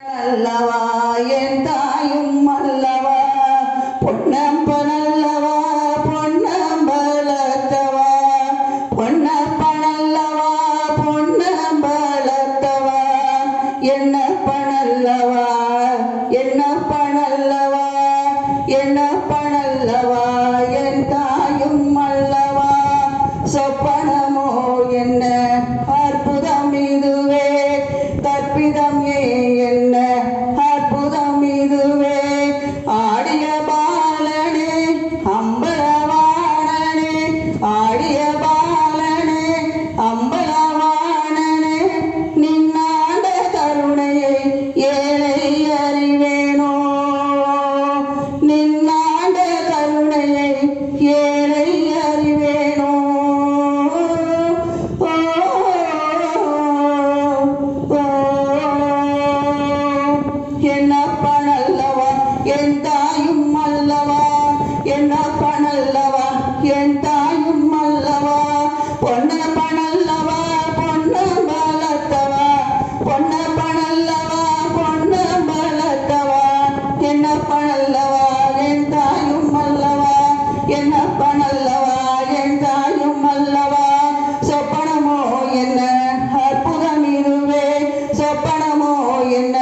அல்லவா? என் தாயும் அல்லவா? பொன்னம்பனல்லவா? பொன்னம்பலத்தவா? பொன்னப்பனல்லவா? பொன்னம்பலத்தவா? என்ன பணல்லவா என்ன பணல்லவா என்ன பணல்லவா என் தாயும் அல்லவா? சொப்பனமோ என்ன? அற்புதம் இதுவே தற்பிதம் ஏ என்ன? என் தாயும் அல்லவா? என்ன பணல்லவா என் தாயும் அல்லவா? பொன்ன பணல்லவா பொன்ன பலத்தவா பொன்ன பணல்லவா பொன்ன பலத்தவா என்ன பணல்லவா என் தாயும் அல்லவா? என்ன பணல்லவா என் தாயும் அல்லவா? சொப்பனமோ என்ன? அற்புதம் இதுவே. என்ன?